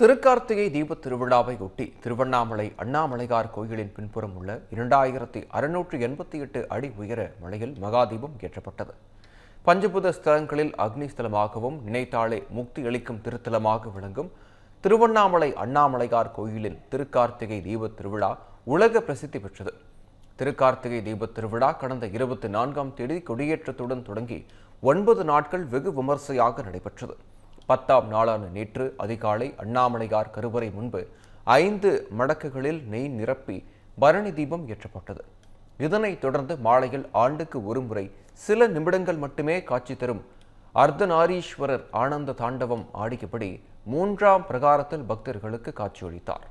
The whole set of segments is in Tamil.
திருக்கார்த்திகை தீபத் திருவிழாவை ஒட்டி திருவண்ணாமலை அண்ணாமலையார் கோயிலின் பின்புறம் உள்ள இரண்டாயிரத்தி அறுநூற்று எண்பத்தி எட்டு அடி உயர மலையில் மகாதீபம் ஏற்றப்பட்டது. பஞ்சபுத ஸ்தலங்களில் அக்னி ஸ்தலமாகவும் நினைத்தாலே முக்தி அளிக்கும் திருத்தலமாக விளங்கும் திருவண்ணாமலை அண்ணாமலையார் கோயிலின் திருக்கார்த்திகை தீபத் திருவிழா உலக பிரசித்தி பெற்றது. திருக்கார்த்திகை தீபத் திருவிழா கடந்த இருபத்தி நான்காம் தேதி கொடியேற்றத்துடன் தொடங்கி ஒன்பது நாட்கள் வெகு விமர்சையாக நடைபெற்றது. பத்தாம் நாளான நேற்று அதிகாலை அண்ணாமலையார் கருவறை முன்பு ஐந்து மடக்குகளில் நெய் நிரப்பி பரணி தீபம் ஏற்றப்பட்டது. இதனைத் தொடர்ந்து மாலையில் ஆண்டுக்கு ஒருமுறை சில நிமிடங்கள் மட்டுமே காட்சி தரும் அர்த்தநாரீஸ்வரர் ஆனந்த தாண்டவம் ஆடியபடி மூன்றாம் பிரகாரத்தில் பக்தர்களுக்கு காட்சியளித்தார்.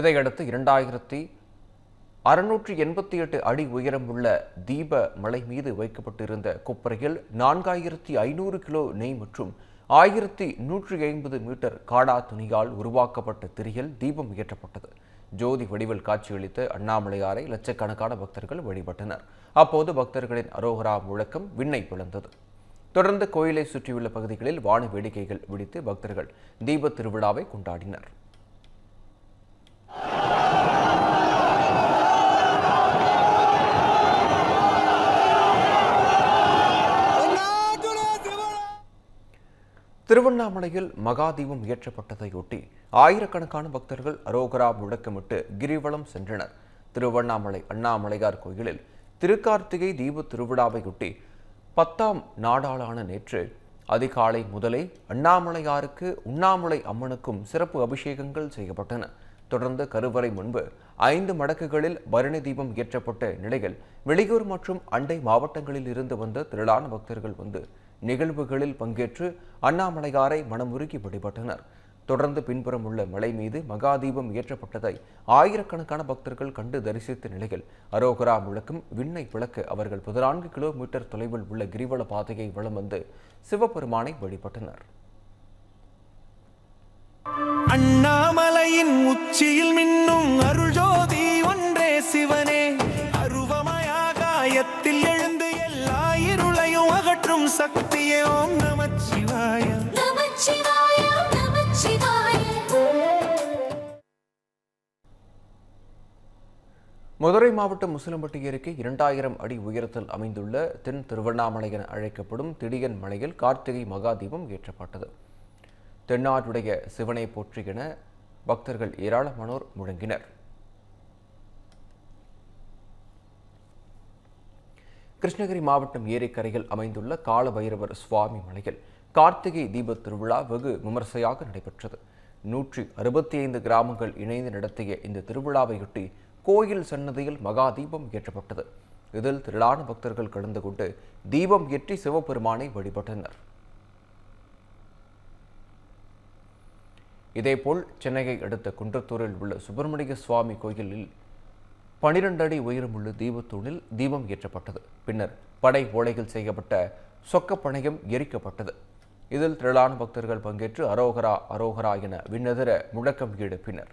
இதையடுத்து இரண்டாயிரத்தி அறுநூற்றி எண்பத்தி எட்டு அடி உயரமுள்ள தீப மலை மீது வைக்கப்பட்டிருந்த கொப்பரையில் நான்காயிரத்தி ஐநூறு கிலோ நெய் மற்றும் ஆயிரத்தி நூற்றி ஐம்பது மீட்டர் காடா துணியால் உருவாக்கப்பட்ட திரியில் தீபம் ஏற்றப்பட்டது. ஜோதி வடிவில் காட்சியளித்த அண்ணாமலையாரை லட்சக்கணக்கான பக்தர்கள் வழிபட்டனர். அப்போது பக்தர்களின் அரோகரா முழக்கம் விண்ணை பிளந்தது. தொடர்ந்து கோயிலை சுற்றியுள்ள பகுதிகளில் வான வேடிக்கைகள் விடித்து பக்தர்கள் தீபத் திருவிழாவை கொண்டாடினர். திருவண்ணாமலையில் மகாதீபம் ஏற்றப்பட்டதையொட்டி ஆயிரக்கணக்கான பக்தர்கள் அரோகரா முழக்கமிட்டு கிரிவலம் சென்றனர். திருவண்ணாமலை அண்ணாமலையார் கோயிலில் திருக்கார்த்திகை தீப திருவிழாவையொட்டி பத்தாம் நாடாளான நேற்று அதிகாலை முதலே அண்ணாமலையாருக்கு உண்ணாமலை அம்மனுக்கும் சிறப்பு அபிஷேகங்கள் செய்யப்பட்டன. தொடர்ந்து கருவறை முன்பு ஐந்து மடக்குகளில் பரணி தீபம் ஏற்றப்பட்ட நிலையில் வெளியூர் மற்றும் அண்டை மாவட்டங்களில் இருந்து வந்த திரளான பக்தர்கள் வந்து நிகழ்வுகளில் பங்கேற்று அண்ணாமலையாரை மனமுருகி வழிபட்டனர். தொடர்ந்து பின்புறம் உள்ள மலை மீது மகாதீபம் ஏற்றப்பட்டதை ஆயிரக்கணக்கான பக்தர்கள் கண்டு தரிசித்த நிலையில் அரோகரா முழக்கம் விண்ணை விளக்க அவர்கள் பதினான்கு கிலோமீட்டர் தொலைவில் உள்ள கிரிவல பாதையை வளம் வந்து சிவபெருமானை வழிபட்டனர். அண்ணாமலையின் உச்சியில் மின்னும் அருள் ஜோதி ஒன்றே சிவனே. அருவமயாகாயத்தில் எழுந்து எல்லா இருளையும் அகற்றும் சக்தியே ஓம் நமச்சிவாய. நமச்சிவாய நமச்சிவாய. மதுரை மாவட்டம் முசிலம்பட்டி அருகே இரண்டாயிரம் அடி உயரத்தில் அமைந்துள்ள தென் திருவண்ணாமலை என அழைக்கப்படும் திடியன் மலையில் கார்த்திகை மகாதீபம் ஏற்றப்பட்டது. தென்னாடுடைய சிவனை போற்றி என பக்தர்கள் ஏராளமானோர் முழங்கினர். கிருஷ்ணகிரி மாவட்டம் ஏரிக்கரையில் அமைந்துள்ள காலபைரவர் சுவாமி மலையில் கார்த்திகை தீபத் திருவிழா வெகு விமர்சையாக நடைபெற்றது. நூற்றி அறுபத்தி ஐந்து கிராமங்கள் இணைந்து நடத்திய இந்த திருவிழாவையொட்டி கோயில் சன்னதியில் மகா தீபம் ஏற்றப்பட்டது. இதில் திரளான பக்தர்கள் கலந்து கொண்டு தீபம் ஏற்றி சிவபெருமானை வழிபட்டனர். இதேபோல் சென்னையை அடுத்த குன்றத்தூரில் உள்ள சுப்பிரமணிய சுவாமி கோயிலில் பனிரெண்டு அடி உயரமுள்ள தீபத்தூணில் தீபம் ஏற்றப்பட்டது. பின்னர் படை ஓலைகள் செய்யப்பட்ட சொக்கப்பணையம் எரிக்கப்பட்டது. இதில் திரளான பக்தர்கள் பங்கேற்று அரோகரா அரோகரா என விண்ணதிர முழக்கம் எழுப்பினர்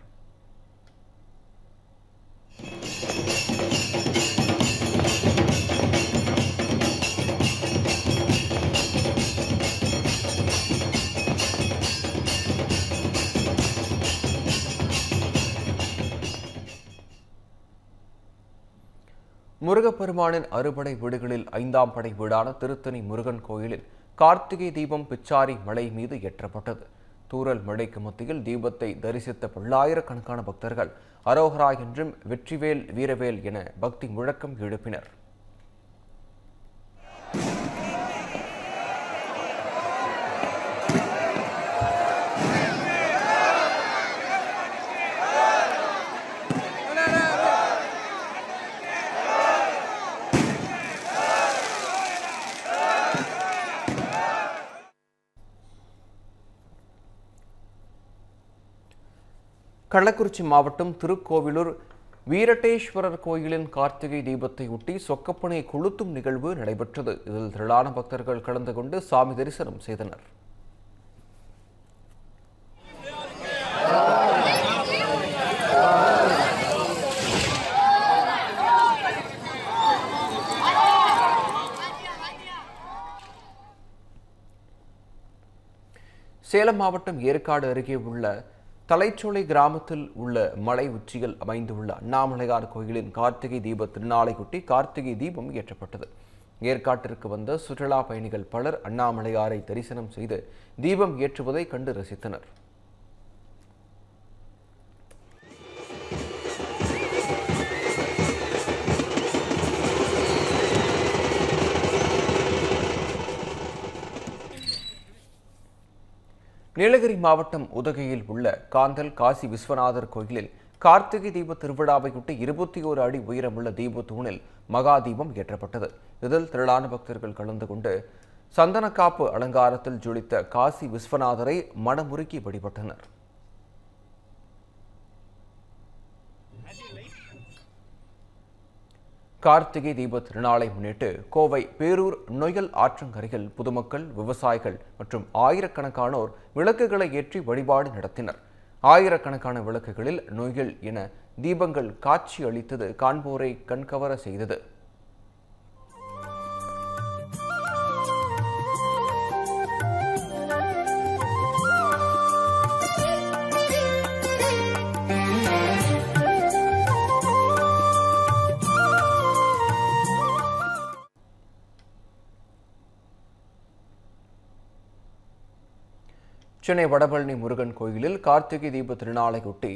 முருகப்பெருமானின் அறுபடை வீடுகளில் ஐந்தாம் படை வீடான திருத்தணி முருகன் கோயிலில் கார்த்திகை தீபம் பிச்சாரி மலை மீது ஏற்றப்பட்டது. தூரல் மழைக்கு மத்தியில் தீபத்தை தரிசித்த பல்லாயிரக்கணக்கான பக்தர்கள் அரோகரா என்றும் வெற்றிவேல் வீரவேல் என பக்தி முழக்கம் எழுப்பினர். கள்ளக்குறிச்சி மாவட்டம் திருக்கோவிலூர் வீரட்டேஸ்வரர் கோயிலின் கார்த்திகை தீபத்தையொட்டி சொக்கப்பனை கொளுத்தும் நிகழ்வு நடைபெற்றது. இதில் திரளான பக்தர்கள் கலந்து கொண்டு சாமி தரிசனம் செய்தனர். சேலம் மாவட்டம் ஏற்காடு அருகே உள்ள தலைச்சோலை கிராமத்தில் உள்ள மலை உச்சியில் அமைந்துள்ள அண்ணாமலையார் கோயிலின் கார்த்திகை தீப திருநாளையொட்டி கார்த்திகை தீபம் ஏற்றப்பட்டது. ஏற்காட்டிற்கு வந்த சுற்றுலா பயணிகள் பலர் அண்ணாமலையாரை தரிசனம் செய்து தீபம் ஏற்றுவதை கண்டு ரசித்தனர். நீலகிரி மாவட்டம் உதகையில் உள்ள காந்தல் காசி விஸ்வநாதர் கோயிலில் கார்த்திகை தீப திருவிழாவையொட்டி இருபத்தி ஓரு அடி உயரமுள்ள தீப தூணில் மகா தீபம் ஏற்றப்பட்டது. இதில் திரளான பக்தர்கள் கலந்து கொண்டு சந்தனக்காப்பு அலங்காரத்தில் ஜொலித்த காசி விஸ்வநாதரை மனமுருக்கி வழிபட்டனர். கார்த்திகை தீப திருநாளை முன்னிட்டு கோவை பேரூர் நொயல் ஆற்றங்கரையில் பொதுமக்கள் விவசாயிகள் மற்றும் ஆயிரக்கணக்கானோர் விளக்குகளை ஏற்றி வழிபாடு நடத்தினர். ஆயிரக்கணக்கான விளக்குகளில் நொயல் என தீபங்கள் காட்சி அளித்தது காண்போரை கண்கவர செய்தது. சென்னை வடபழனி முருகன் கோயிலில் கார்த்திகை தீப திருநாளையொட்டி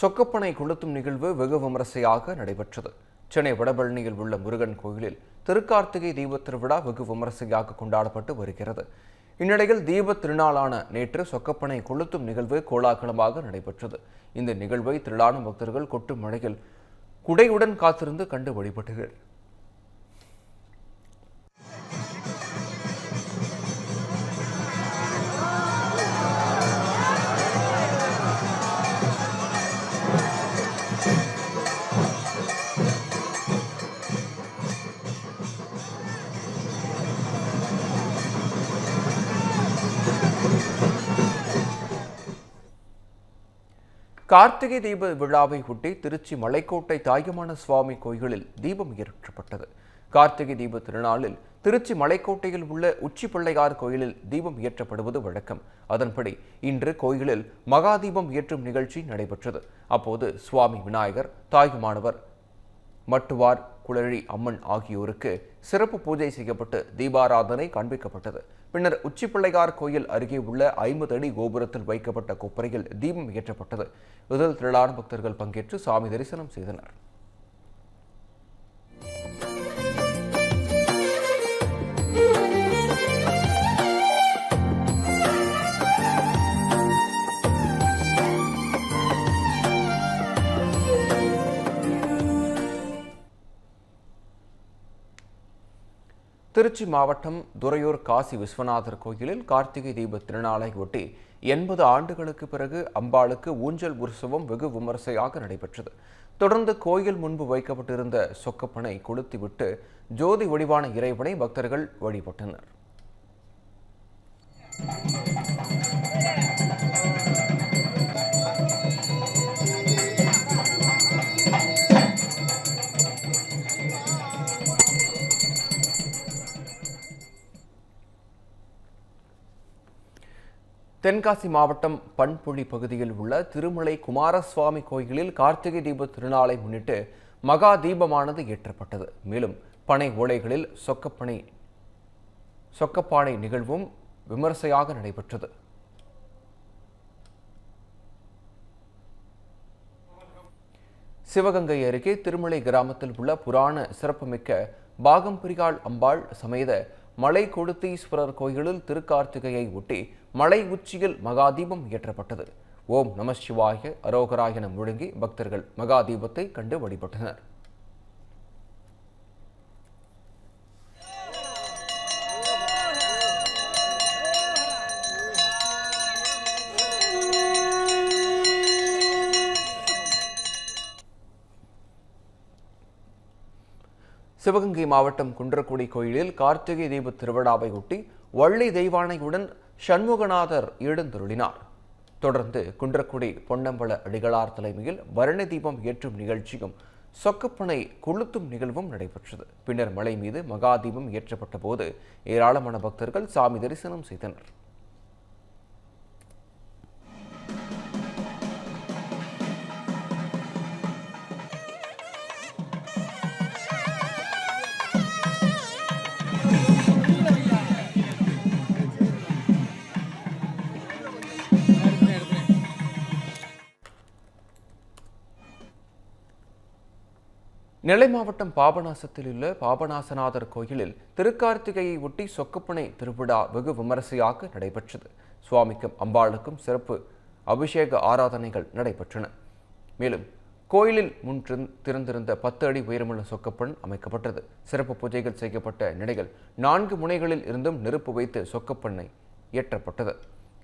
சொக்கப்பனை கொளுத்தும் நிகழ்வு வெகு விமரிசையாக நடைபெற்றது. சென்னை வடபழனியில் உள்ள முருகன் கோயிலில் திருக்கார்த்திகை தீப திருவிழா வெகு விமரிசையாக கொண்டாடப்பட்டு வருகிறது. இந்நிலையில் தீப திருநாளான நேற்று சொக்கப்பனை கொளுத்தும் நிகழ்வு கோலாகலமாக நடைபெற்றது. இந்த நிகழ்வை திரளான பக்தர்கள் கொட்டும் மழையில் குடையுடன் காத்திருந்து கண்டு வழிபட்டனர். கார்த்திகை தீப விழாவை ஒட்டி திருச்சி மலைக்கோட்டை தாயுமான சுவாமி கோயிலில் தீபம் ஏற்றப்பட்டது. கார்த்திகை தீப திருநாளில் திருச்சி மலைக்கோட்டையில் உள்ள உச்சி பிள்ளையார் கோயிலில் தீபம் ஏற்றப்படுவது வழக்கம். அதன்படி இன்று கோயிலில் மகா தீபம் ஏற்றும் நிகழ்ச்சி நடைபெற்றது. அப்போது சுவாமி விநாயகர் தாயுமானவர் மட்டுவார் குளழி அம்மன் ஆகியோருக்கு சிறப்பு பூஜை செய்யப்பட்டு தீபாராதனை காண்பிக்கப்பட்டது. பின்னர் உச்சிப்பிள்ளையார் கோயில் அருகே உள்ள ஐம்பது அடி கோபுரத்தில் வைக்கப்பட்ட கொப்பரையில் தீபம் ஏற்றப்பட்டது. இதில் திரளான பக்தர்கள் பங்கேற்று சாமி தரிசனம் செய்தனர். திருச்சி மாவட்டம் துறையூர் காசி விஸ்வநாதர் கோயிலில் கார்த்திகை தீப திருநாளை ஒட்டி எண்பது ஆண்டுகளுக்கு பிறகு அம்பாளுக்கு ஊஞ்சல் உற்சவம் வெகு விமரிசையாக நடைபெற்றது. தொடர்ந்து கோயில் முன்பு வைக்கப்பட்டிருந்த சொக்கப்பனை கொளுத்திவிட்டு ஜோதி வடிவான இறைவனை பக்தர்கள் வழிபட்டனர். தென்காசி மாவட்டம் பண்புழி பகுதியில் உள்ள திருமலை குமாரசுவாமி கோயிலில் கார்த்திகை தீப திருநாளை முன்னிட்டு மகா தீபமானது ஏற்றப்பட்டது. மேலும் பனை ஓலைகளில் சொக்கப்பனை சொக்கப்பானை நிகழ்வும் விமர்சையாக நடைபெற்றது. சிவகங்கை அருகே திருமலை கிராமத்தில் உள்ள புராண சிறப்புமிக்க பாகம்பிரியாள் அம்பாள் சமேத மலை கொடுத்தீஸ்வரர் கோயிலில் திருக்கார்த்திகையை ஒட்டி மலை உச்சியில் மகாதீபம் ஏற்றப்பட்டது. ஓம் நம சிவாய முழுங்கி முழங்கி பக்தர்கள் மகாதீபத்தை கண்டு வழிபட்டனர். சிவகங்கை மாவட்டம் குன்றக்குடி கோயிலில் கார்த்திகை தீப திருவிழாவை ஒட்டி வள்ளி தெய்வானையுடன் சண்முகநாதர் எழுந்தருளினார். தொடர்ந்து குன்றக்குடி பொன்னம்பல அடிகளார் தலைமையில் வருண தீபம் ஏற்றும் நிகழ்ச்சியும் சொக்கப்பனை கொளுத்தும் நிகழ்வும் நடைபெற்றது. பின்னர் மலை மீது மகா தீபம் ஏற்றப்பட்ட போது ஏராளமான பக்தர்கள் சாமி தரிசனம் செய்தனர். நெல்லை மாவட்டம் பாபநாசத்தில் உள்ள பாபநாசநாதர் கோயிலில் திருக்கார்த்திகையை ஒட்டி சொக்கப்பனை திருவிழா வெகு விமரிசையாக நடைபெற்றது. சுவாமிக்கும் அம்பாளுக்கும் சிறப்பு அபிஷேக ஆராதனைகள் நடைபெற்றன. மேலும் கோயிலில் முன் திறந்திருந்த பத்து அடி உயரமுள்ள சொக்கப்பன் அமைக்கப்பட்டது. சிறப்பு பூஜைகள் செய்யப்பட்ட நிலையில் நான்கு முனைகளில் இருந்தும் நெருப்பு வைத்து சொக்கப்பண்ணை ஏற்றப்பட்டது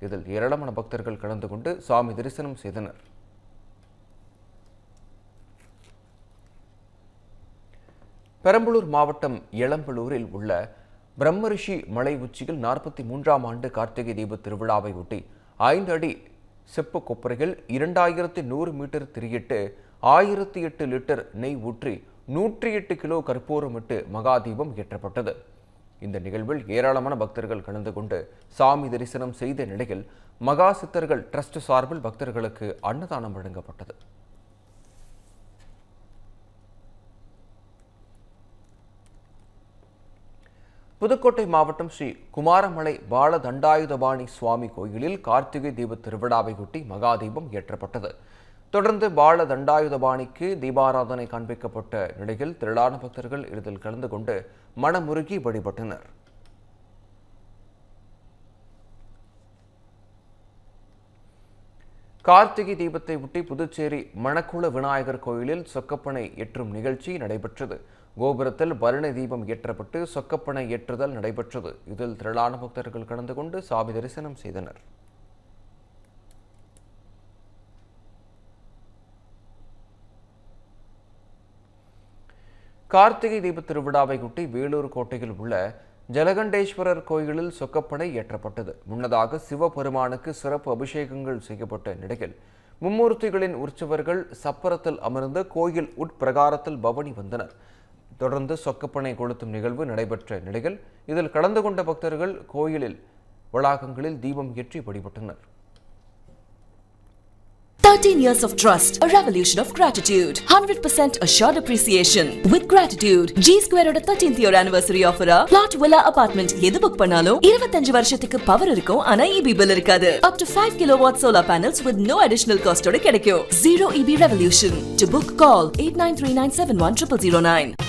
இதில் ஏராளமான பக்தர்கள் கலந்து கொண்டு சாமி தரிசனம் செய்தனர். பெரம்பலூர் மாவட்டம் எளம்பலூரில் உள்ள பிரம்மரிஷி மலை உச்சியில் நாற்பத்தி மூன்றாம் ஆண்டு கார்த்திகை தீப திருவிழாவை ஒட்டி ஐந்து அடி செப்பு கொப்பரையில் இரண்டாயிரத்தி நூறு மீட்டர் திரியிட்டு ஆயிரத்தி எட்டு லிட்டர் நெய் ஊற்றி நூற்றி எட்டு கிலோ கற்பூரமிட்டு மகாதீபம் ஏற்றப்பட்டது. இந்த நிகழ்வில் ஏராளமான பக்தர்கள் கலந்து கொண்டு சாமி தரிசனம் செய்த நிலையில் மகா சித்தர்கள் டிரஸ்ட் சார்பில் பக்தர்களுக்கு அன்னதானம் வழங்கப்பட்டது. புதுக்கோட்டை மாவட்டம் ஸ்ரீ குமாரமலை பால தண்டாயுதபாணி சுவாமி கோயிலில் கார்த்திகை தீப திருவிழாவை மகா மகாதீபம் ஏற்றப்பட்டது. தொடர்ந்து பால தண்டாயுதபாணிக்கு தீபாராதனை காண்பிக்கப்பட்ட நிலையில் திரளான பக்தர்கள் இதில் கலந்து கொண்டு மனமுருகி வழிபட்டனர். கார்த்திகை தீபத்தை ஒட்டி புதுச்சேரி மணக்குள விநாயகர் கோயிலில் சொக்கப்பனை ஏற்றும் நிகழ்ச்சி நடைபெற்றது. கோபுரத்தில் வருண தீபம் ஏற்றப்பட்டு சொக்கப்பனை ஏற்றுதல் நடைபெற்றது. இதில் திரளான பக்தர்கள் கலந்து கொண்டு சாமி தரிசனம் செய்தனர். கார்த்திகை தீப திருவிழாவை ஒட்டி வேலூர் கோட்டையில் உள்ள ஜலகண்டேஸ்வரர் கோயிலில் சொக்கப்பனை ஏற்றப்பட்டது. முன்னதாக சிவபெருமானுக்கு சிறப்பு அபிஷேகங்கள் செய்யப்பட்ட நிலையில் மும்மூர்த்திகளின் உற்சவர்கள் சப்பரத்தில் அமர்ந்து கோயில் உட்பிரகாரத்தில் பவனி வந்தனர். தொடர்ந்து சொக்கப்பனை கொளுத்தும் நிகழ்வு நடைபெற்ற நிலையில் இதில் கலந்து கொண்ட பக்தர்கள் கோயிலில் வளாகங்களில் தீபம் ஏற்றி வழிபட்டனர் 13 years of trust, a revolution of gratitude, 100% assured appreciation. With gratitude, G Square ஓட 13th year anniversary offer plot villa apartment எது புக் பண்ணாலும் 25 வருஷத்துக்கு பவர் இருக்கும் ஆனா EB bill இருக்காது. Up to 5 kilowatt solar panels with no additional cost ஓட கிடைக்கும். Zero EB revolution. To book, call 8939710009.